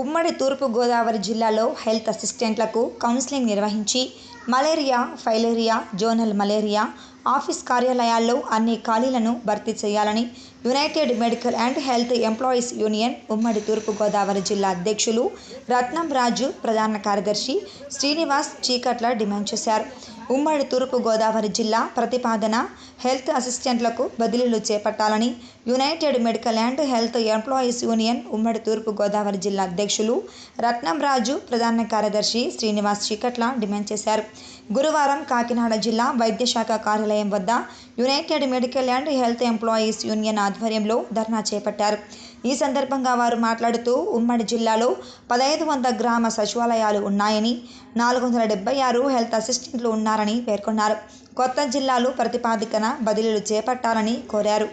ఉమ్మడి తూర్పుగోదావరి జిల్లాలో హెల్త్ అసిస్టెంట్లకు కౌన్సిలింగ్ నిర్వహించి malaria filaria zonal malaria office కార్యాలయాల్లో అన్ని ఖాళీలను భర్తీ చేయాలని united medical and health employees union ఉమ్మడి తూర్పుగోదావరి జిల్లా అధ్యక్షులు రత్నం రాజు ప్రధాన కార్యదర్శి శ్రీనివాస్ చీకట్ల డిమాండ్ చేశారు. ఉమ్మడి తూర్పు గోదావరి జిల్లా ప్రతిపాదన హెల్త్ అసిస్టెంట్లకు బదిలీలు చేపట్టాలని united medical and health employees union ఉమ్మడి తూర్పు గోదావరి జిల్లా అధ్యక్షులు రత్నం రాజు ప్రధాన కార్యదర్శి శ్రీనివాస్ చీకట్ల డిమాండ్ చేశారు. గురువారం కాకినాడ జిల్లా వైద్యశాఖ కార్యాలయం వద్ద united medical and health employees union ఆధ్వర్యంలో ధర్నా చేపట్టారు. ఈ సందర్భంగా వారు మాట్లాడుతూ ఉమ్మడి జిల్లాలో పదహైదు వంద గ్రామ సచివాలయాలు ఉన్నాయని నాలుగు వందల డెబ్బై ఆరు హెల్త్ అసిస్టెంట్లు ఉన్నారని పేర్కొన్నారు. కొత్త జిల్లాలు ప్రతిపాదికన బదిలీలు చేపట్టాలని కోరారు.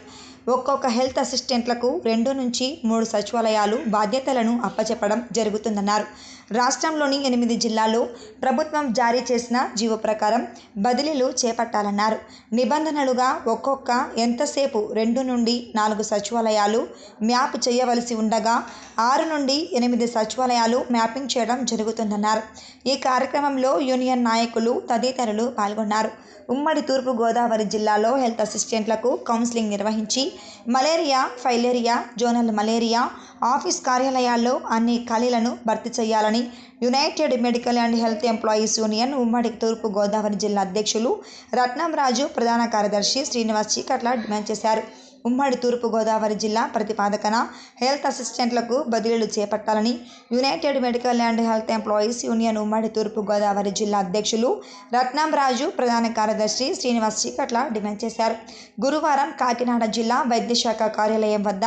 ఒక్కొక్క హెల్త్ అసిస్టెంట్లకు రెండు నుంచి మూడు సచివాలయాలు బాధ్యతలను అప్పచెప్పడం జరుగుతుందన్నారు. రాష్ట్రంలోని ఎనిమిది జిల్లాల్లో ప్రభుత్వం జారీ చేసిన జీవో ప్రకారం బదిలీలు చేపట్టాలన్నారు. నిబంధనలుగా ఒక్కొక్క ఎంతసేపు రెండు నుండి నాలుగు సచివాలయాలు మ్యాప్ చేయవలసి ఉండగా ఆరు నుండి ఎనిమిది సచివాలయాలు మ్యాపింగ్ చేయడం జరుగుతుందన్నారు. ఈ కార్యక్రమంలో యూనియన్ నాయకులు తదితరులు పాల్గొన్నారు. ఉమ్మడి తూర్పుగోదావరి జిల్లాలో హెల్త్ అసిస్టెంట్లకు కౌన్సిలింగ్ నిర్వహించి malaria filaria zonal malaria office కార్యాలయాల్లో అన్ని ఖాళీలను భర్తీ చేయాలని united medical and health employees union ఉమ్మడి తూర్పు గోదావరి జిల్లా అధ్యక్షులు రత్నం రాజు ప్రధాన కార్యదర్శి శ్రీనివాస్ చీకట్ల డిమాండ్ చేశారు. ఉమ్మడి తూర్పుగోదావరి జిల్లా ప్రతిపాదకన హెల్త్ అసిస్టెంట్లకు బదిలీలు చేపట్టాలని united medical and health employees union ఉమ్మడి తూర్పు గోదావరి జిల్లా అధ్యక్షులు రత్నం రాజు ప్రధాన కార్యదర్శి శ్రీనివాస్ చీకట్ల డిమాండ్ చేశారు. గురువారం కాకినాడ జిల్లా వైద్యశాఖ కార్యాలయం వద్ద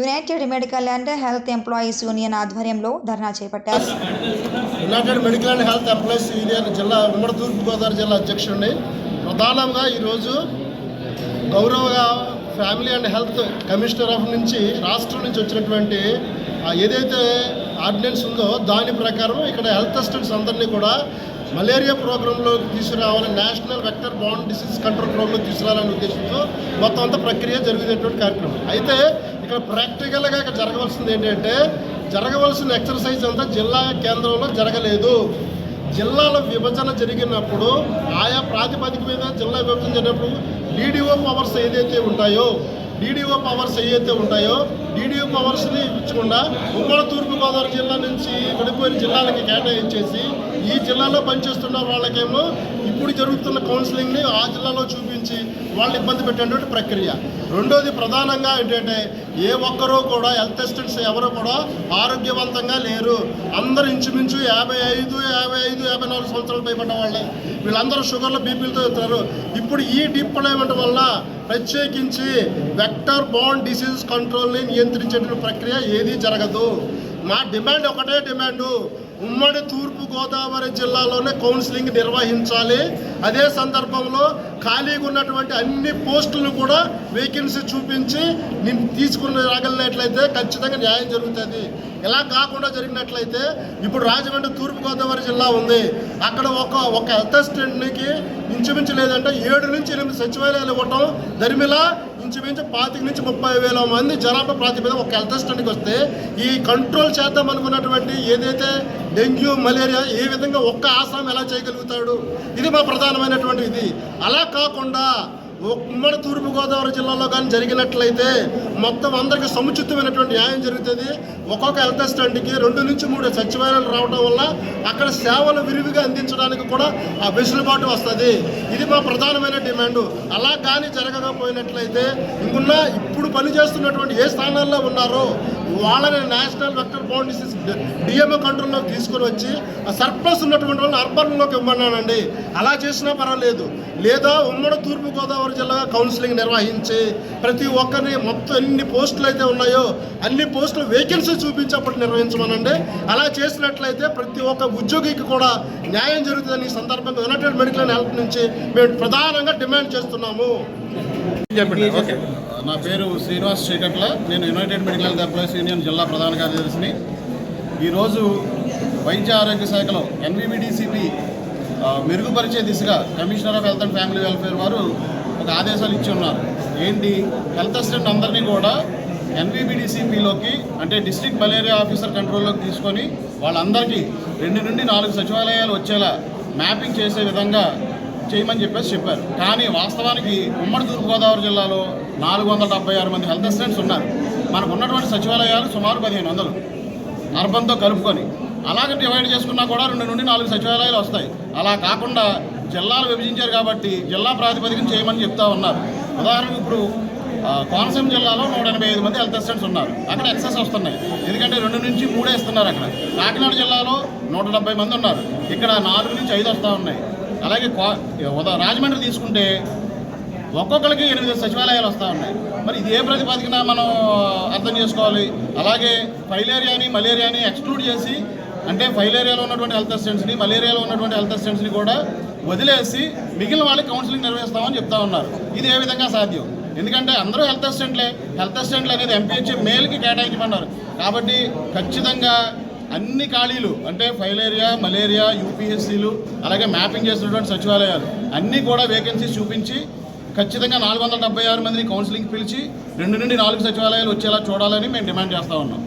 united medical and health employees union ఆధ్వర్యంలో ధర్నా చేపట్టారు. United medical and health employees union జిల్లా ఉమ్మడి తూర్పుగోదావరి జిల్లా అధ్యక్షుడిని ప్రధానంగా ఈరోజు గౌరవ family and health commissioner of నుంచి రాష్ట్రం నుంచి వచ్చినటువంటి ఏదైతే ఆర్డినెన్స్ ఉందో దాని ప్రకారం ఇక్కడ హెల్త్ అసిస్టెంట్స్ అందరినీ కూడా మలేరియా ప్రోగ్రాంలోకి తీసుకురావాలని నేషనల్ వెక్టర్ బాండ్ డిసీజ్ కంట్రోల్ ప్రోగ్రాంలో తీసుకురావాలనే ఉద్దేశంతో మొత్తం అంతా ప్రక్రియ జరుగుతున్నటువంటి కార్యక్రమం. అయితే ఇక్కడ ప్రాక్టికల్గా ఇక్కడ జరగవలసింది ఏంటంటే జరగవలసిన ఎక్సర్సైజ్ అంతా జిల్లా కేంద్రంలో జరగలేదు. జిల్లాల విభజన జరిగినప్పుడు ఆయా ప్రాతిపదిక మీద జిల్లా విభజన జరిగినప్పుడు డీడీఓ పవర్స్ ఏదైతే ఉంటాయో డీడీఓ పవర్స్ ఏవైతే ఉంటాయో డీడీఓ పవర్స్ని ఇచ్చకుండా ఉమ్మడి తూర్పుగోదావరి జిల్లా నుంచి విడిపోయిన జిల్లాలకి కేటాయించేసి ఈ జిల్లాలో పనిచేస్తున్న వాళ్ళకేమో ఇప్పుడు జరుగుతున్న కౌన్సిలింగ్ని ఆ జిల్లాలో చూపించి వాళ్ళు ఇబ్బంది పెట్టేటువంటి ప్రక్రియ. రెండోది ప్రధానంగా ఏంటంటే ఏ ఒక్కరూ కూడా హెల్త్ అసిస్టెంట్స్ ఎవరు కూడా ఆరోగ్యవంతంగా లేరు. అందరూ ఇంచుమించు యాభై ఐదు యాభై ఐదు యాభై నాలుగు సంవత్సరాలు పైబడ్డ వాళ్ళే. వీళ్ళందరూ షుగర్లు బీపీలతో అవుతున్నారు ఇప్పుడు ఈ డిప్లాయ్మెంట్ వల్ల ప్రత్యేకించి వెక్టర్ బాండ్ డిసీజ్ కంట్రోల్ని నియంత్రించేటువంటి ప్రక్రియ ఏదీ జరగదు. మా డిమాండ్ ఒకటే డిమాండు ఉమ్మడి తూర్పు గోదావరి జిల్లాలోనే కౌన్సిలింగ్ నిర్వహించాలి. అదే సందర్భంలో ఖాళీగా ఉన్నటువంటి అన్ని పోస్టులను కూడా వేకెన్సీ చూపించి నేను తీసుకుని రాగలిగినట్లయితే ఖచ్చితంగా న్యాయం జరుగుతుంది. ఇలా కాకుండా జరిగినట్లయితే ఇప్పుడు రాజమండ్రి తూర్పుగోదావరి జిల్లా ఉంది. అక్కడ ఒక ఒక అసిస్టెంట్కి ఇంచుమించు లేదంటే ఏడు నుంచి ఎనిమిది సచివాలయాలు ఇవ్వటం దరిమిలా ఇంచుమించు పాతిక నుంచి ముప్పై వేల మంది జనాభా ప్రాతిపదిక ఒక హెల్త్ స్టాండ్కి వస్తే ఈ కంట్రోల్ చేద్దాం అనుకున్నటువంటి ఏదైతే డెంగ్యూ మలేరియా ఏ విధంగా ఒక్క ఆసాం ఎలా చేయగలుగుతాడు? ఇది మా ప్రధానమైనటువంటి ఇది. అలా కాకుండా ఉమ్మడి తూర్పుగోదావరి జిల్లాలో కానీ జరిగినట్లయితే మొత్తం అందరికీ సముచితమైనటువంటి న్యాయం జరుగుతుంది. ఒక్కొక్క హెల్త్ అసిస్టెంట్కి రెండు నుంచి మూడు సచివాలయాలు రావడం వల్ల అక్కడ సేవలు విరివిగా అందించడానికి కూడా ఆ వెసులుబాటు వస్తుంది. ఇది మా ప్రధానమైన డిమాండ్. అలా కానీ జరగకపోయినట్లయితే ఇంకున్న ఇప్పుడు పనిచేస్తున్నటువంటి ఏ స్థానాల్లో ఉన్నారో వాళ్ళని national vector bound disease DMO కంట్రోల్లోకి తీసుకొని వచ్చి ఆ సర్ప్లస్ ఉన్నటువంటి వాళ్ళని అర్బన్లోకి ఇవ్వమన్నానండి. అలా చేసినా పర్వాలేదు. లేదా ఉమ్మడి తూర్పుగోదావరి జిల్లా కౌన్సిలింగ్ నిర్వహించి ప్రతి ఒక్కరిని మొత్తం ఎన్ని పోస్టులు అయితే ఉన్నాయో అన్ని పోస్టులు వేకెన్సీ చూపించి అప్పుడు నిర్వహించమనండి. అలా చేసినట్లయితే ప్రతి ఒక్క ఉద్యోగికి కూడా న్యాయం జరుగుతుందని ఈ సందర్భంగా యునైటెడ్ మెడికల్ అండ్ హెల్త్ నుంచి మేము ప్రధానంగా డిమాండ్ చేస్తున్నాము. నా పేరు శ్రీనివాస్ చీకట్ల నేను united medical health employees union జిల్లా ప్రధాన కార్యదర్శిని. ఈరోజు వైద్య ఆరోగ్య శాఖలో ఎన్విబిడిసిపి మెరుగుపరిచే దిశగా commissioner of health and family welfare వారు ఒక ఆదేశాలు ఇచ్చి ఉన్నారు. ఏంటి? హెల్త్ అసిస్టెంట్ అందరినీ కూడా ఎన్వీబీడీసీపీలోకి అంటే డిస్ట్రిక్ట్ మలేరియా ఆఫీసర్ కంట్రోల్లోకి తీసుకొని వాళ్ళందరికీ రెండు నుండి నాలుగు సచివాలయాలు వచ్చేలా మ్యాపింగ్ చేసే విధంగా చేయమని చెప్పేసి చెప్పారు. కానీ వాస్తవానికి ఉమ్మడి తూర్పుగోదావరి జిల్లాలో నాలుగు వందల డెబ్బై ఆరు మంది హెల్త్ అసిస్టెంట్స్ ఉన్నారు. మనకు ఉన్నటువంటి సచివాలయాలు సుమారు పదిహేను వందలు. అర్బన్తో కలుపుకొని. అలాగే డివైడ్ చేసుకున్నా కూడా రెండు నుండి నాలుగు సచివాలయాలు వస్తాయి. అలా కాకుండా జిల్లాలు విభజించారు కాబట్టి జిల్లా ప్రాతిపదికన చేయమని చెప్తా ఉన్నారు. ఉదాహరణకు ఇప్పుడు కోనసీమ జిల్లాలో నూట ఎనభై ఐదు మంది హెల్త్ అసిస్టెంట్స్ ఉన్నారు. అక్కడ ఎక్సెస్ వస్తున్నాయి. ఎందుకంటే రెండు నుంచి మూడే ఇస్తున్నారు అక్కడ. కాకినాడ జిల్లాలో నూట డెబ్బై మంది ఉన్నారు. ఇక్కడ నాలుగు నుంచి ఐదు వస్తూ ఉన్నాయి. అలాగే రాజమండ్రి తీసుకుంటే ఒక్కొక్కరికి ఎనిమిది సచివాలయాలు వస్తూ ఉన్నాయి. మరి ఇది ఏ ప్రతిపాదికన మనం అర్థం చేసుకోవాలి? అలాగే ఫైలేరియాని మలేరియాని ఎక్స్క్లూడ్ చేసి అంటే ఫైలేరియాలో ఉన్నటువంటి హెల్త్ అసిస్టెంట్స్ని మలేరియాలో ఉన్నటువంటి హెల్త్ అసిస్టెంట్స్ని కూడా వదిలేసి మిగిలిన వాళ్ళకి కౌన్సిలింగ్ నిర్వహిస్తామని చెప్తా ఉన్నారు. ఇది ఏ విధంగా సాధ్యం? ఎందుకంటే అందరూ హెల్త్ అసిస్టెంట్లే హెల్త్ అసిస్టెంట్లు అనేది ఎంపీహెచ్ మేల్కి కేటాయించమన్నారు. కాబట్టి ఖచ్చితంగా అన్ని ఖాళీలు అంటే ఫైలేరియా మలేరియా యూపీఎస్సీలు అలాగే మ్యాపింగ్ చేసినటువంటి సచివాలయాలు అన్నీ కూడా వేకెన్సీస్ చూపించి ఖచ్చితంగా నాలుగు వందల డెబ్బై ఆరు మందిని కౌన్సిలింగ్ పిలిచి రెండు నుండి నాలుగు సచివాలయాలు వచ్చేలా చూడాలని మేము డిమాండ్ చేస్తా ఉన్నాం.